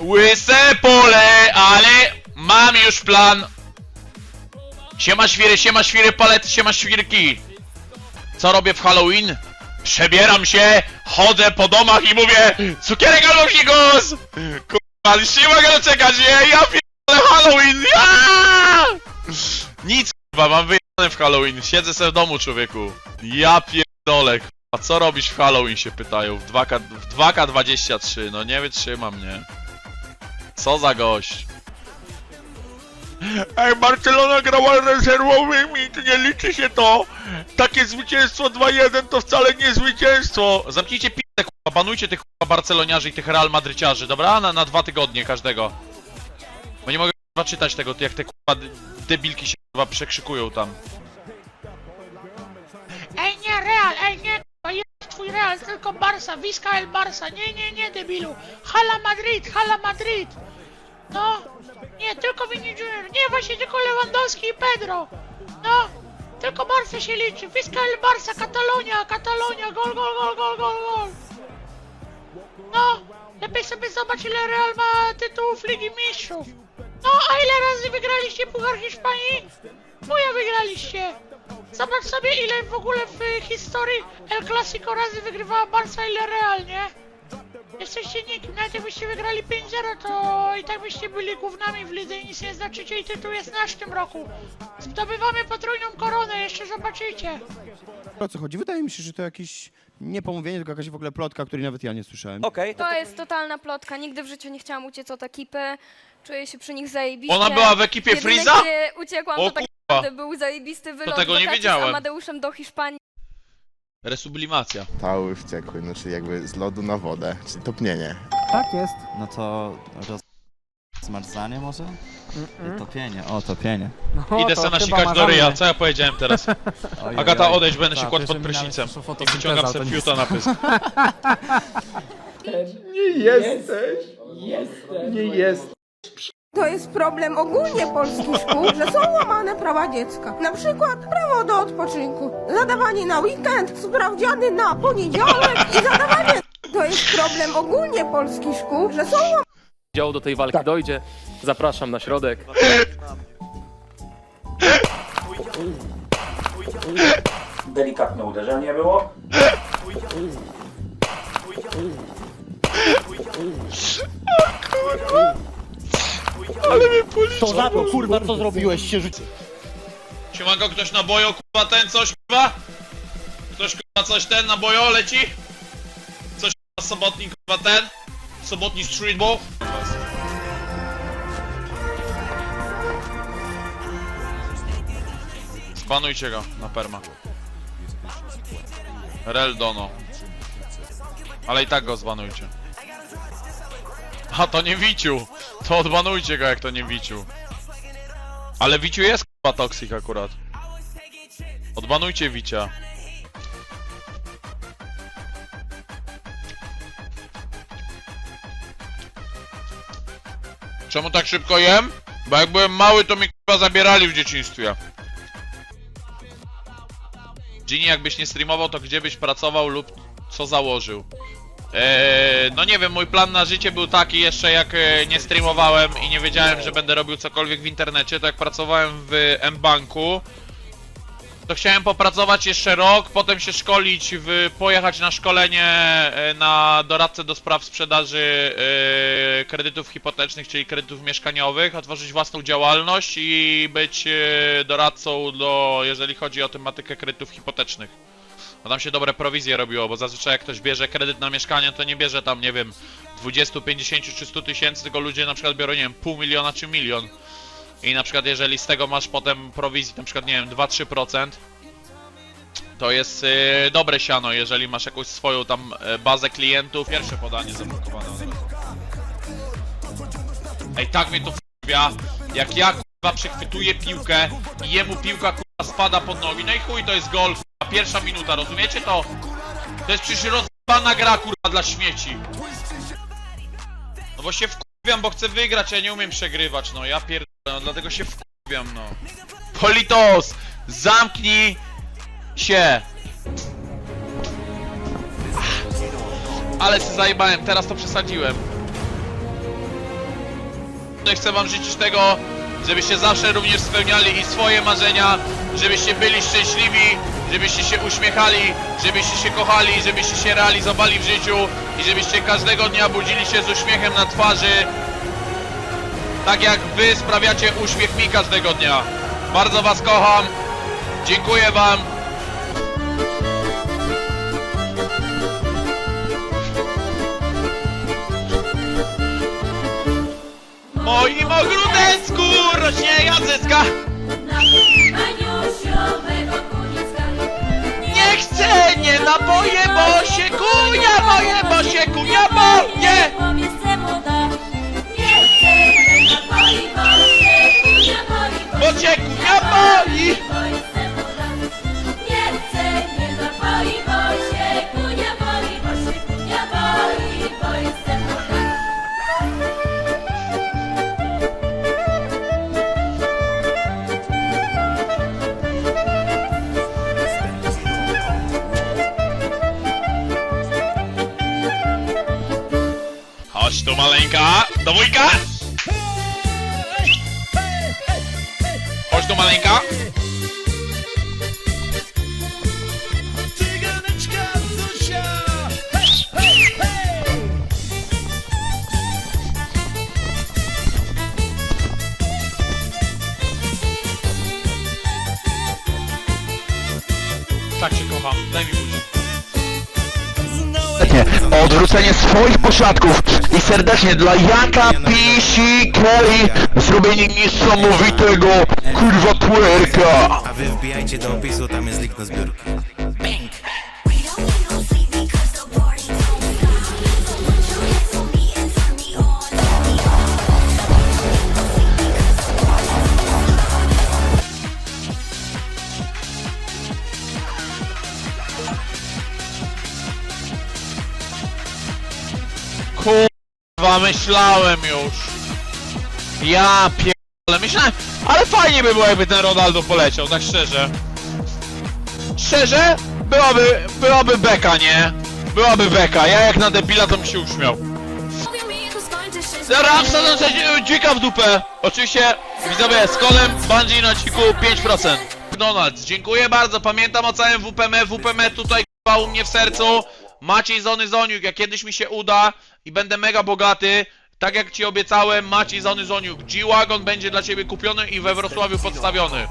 Łyse pole, ale mam już plan. Siema świry, siema świry, palety, siema świrki. Co robię w Halloween? Przebieram się, chodzę po domach i mówię Cukierek albo figus! Kurwa, nie mogę doczekać, nie? Ja pierdolę Halloween! Ja! Nic, kurwa, mam wyjechane w Halloween. Siedzę sobie w domu, człowieku. Ja pierdolę, a co robisz w Halloween się pytają? W 2K, w 2K23, no nie wytrzymam, nie? Co za gość? Ej, Barcelona grała rezerwowymi, to nie liczy się to! Takie zwycięstwo 2-1 to wcale nie zwycięstwo! Zamknijcie p***e, kurwa, banujcie tych kurwa Barceloniarzy i tych Real Madryciarzy, dobra? Na, na dwa tygodnie każdego. Bo nie mogę kurwa czytać tego, jak te kurwa debilki się kurwa przekrzykują tam. Ej, nie, Real, ej, nie, to jest twój Real, tylko Barca, Vizca el Barca, nie, nie, nie, debilu. Hala Madrid, hala Madrid. No, nie, tylko Vini Junior, nie, właśnie tylko Lewandowski i Pedro. No, tylko Barca się liczy, Vizca el Barca, Katalonia, Katalonia, gol, gol, gol, gol, gol, gol. No, lepiej sobie zobacz, ile Real ma tytułów Ligi Mistrzów. No, a ile razy wygraliście Puchar Hiszpanii? Moja wygraliście. Zobacz sobie ile w ogóle w historii El Clasico razy wygrywała Barca ile Real, nie? Jesteście nikim, nawet jakbyście wygrali 5-0 to i tak byście byli gównami w lidze i nic nie znaczycie i tytuł jest nasz w tym roku. Zdobywamy potrójną koronę, jeszcze zobaczycie. O co chodzi? Wydaje mi się, że to jakieś niepomówienie, tylko jakaś w ogóle plotka, której nawet ja nie słyszałem. Okej, to To jest totalna plotka. Nigdy w życiu nie chciałam uciec od ekipy. Czuję się przy nich zajebiście. Ona była w ekipie Jedyny, Freeza? gdzie uciekłam, O to tak kurwa. naprawdę był zajebisty wylot tego nie wakacji wiedziałem. z Amadeuszem do Hiszpanii. Resublimacja. Cały wściekły, no czyli jakby z lodu na wodę, czyli topnienie. Tak jest. No to roz... zmarzanie może? I topienie, o topienie. No, Idę to se chyba nasikać do marzamy. ryja, co ja powiedziałem teraz? Ojej, Agata, ojej. odejdź, będę się Tak, kładł pod jeżeli miałeś prysznicem. przyszłą I wyciągam to se nie- fiuta na pysk. To jest problem ogólnie polskich szkół, że są łamane prawa dziecka. Na przykład prawo do odpoczynku, zadawanie na weekend, sprawdziany na poniedziałek i zadawanie... To jest problem ogólnie polskich szkół, że są dział do tej walki dojdzie. Zapraszam na środek. Delikatne uderzenie było. To za to, kurwa, co zrobiłeś się rzuci. Siemanko, ktoś na bojo, kurwa, ten coś, kurwa? Ktoś, kurwa, coś ten na bojo leci? Coś, kurwa, sobotni, kurwa, ten? Sobotni streetball? Zbanujcie go na perma. Rel Dono. Ale i tak go zbanujcie. A to nie Wiciu! To odbanujcie go jak to nie Wiciu. Ale Wiciu jest k***a toksik akurat. Odbanujcie Wicia. Czemu tak szybko jem? Bo jak byłem mały to mi k***a zabierali w dzieciństwie. Gini jakbyś nie streamował to gdzie byś pracował lub co założył? Eee, no nie wiem, mój plan na życie był taki jeszcze jak e, nie streamowałem i nie wiedziałem, że będę robił cokolwiek w internecie, to jak pracowałem w M-Banku, to chciałem popracować jeszcze rok, potem się szkolić, w, pojechać na szkolenie e, na doradcę do spraw sprzedaży e, kredytów hipotecznych, czyli kredytów mieszkaniowych, otworzyć własną działalność i być e, doradcą do, jeżeli chodzi o tematykę kredytów hipotecznych. No tam się dobre prowizje robiło, bo zazwyczaj jak ktoś bierze kredyt na mieszkanie, to nie bierze tam, nie wiem, 20, 50 czy 100 tysięcy, tylko ludzie na przykład biorą, nie wiem, pół miliona czy milion. I na przykład jeżeli z tego masz potem prowizji, na przykład, nie wiem, 2-3%, to jest yy, dobre siano, jeżeli masz jakąś swoją tam e, bazę klientów. Pierwsze podanie zablokowane. Ej, tak mnie to wkurwia, jak ja kurwa przechwytuję piłkę i jemu piłka kurwa spada pod nogi, no i chuj to jest gol, pierwsza minuta, rozumiecie to? To jest przecież rozbana gra kurwa dla śmieci. No bo się wkurwiam, bo chcę wygrać, ja nie umiem przegrywać, no ja pierdolę, no dlatego się wkurwiam, no. Politos! Zamknij się! Ale się zajebałem, teraz to przesadziłem. Chcę wam życzyć tego, żebyście zawsze również spełniali i swoje marzenia, żebyście byli szczęśliwi, żebyście się uśmiechali, żebyście się kochali, żebyście się realizowali w życiu i żebyście każdego dnia budzili się z uśmiechem na twarzy, tak jak wy sprawiacie uśmiech mi każdego dnia. Bardzo was kocham, dziękuję wam. Moim ogródecku rośnie jadzyska. Nie chcę, nie naboje, bo się kunia moje, bo się kunia moje. Bo się kunia boi. Chodź tu maleńka, do wujka. Chodź tu maleńka. Tak się kocham, daj mi Odwrócenie swoich pośladków i serdecznie dla Janka Pisi Kelly zrobienie niesamowitego kurwa twerka. A wy wbijajcie do opisu, tam jest link na zbiórki. Kurwa, myślałem już. Ja pierdolę, myślałem, ale fajnie by było jakby ten Ronaldo poleciał, tak szczerze. Szczerze? Byłaby, byłaby beka, nie? Byłaby beka, ja jak na debila to bym się uśmiał. Dobra, wsadzam sobie dzika w dupę. Oczywiście, widzowie, z kolem Bungie na ciku 5%. McDonald's, dziękuję bardzo, pamiętam o całym WPM, WPM tutaj k***a, u mnie w sercu. Maciej Zony Zoniuk, jak kiedyś mi się uda i będę mega bogaty, tak jak ci obiecałem, Maciej Zony Zoniuk, G-Wagon będzie dla ciebie kupiony i we Wrocławiu podstawiony.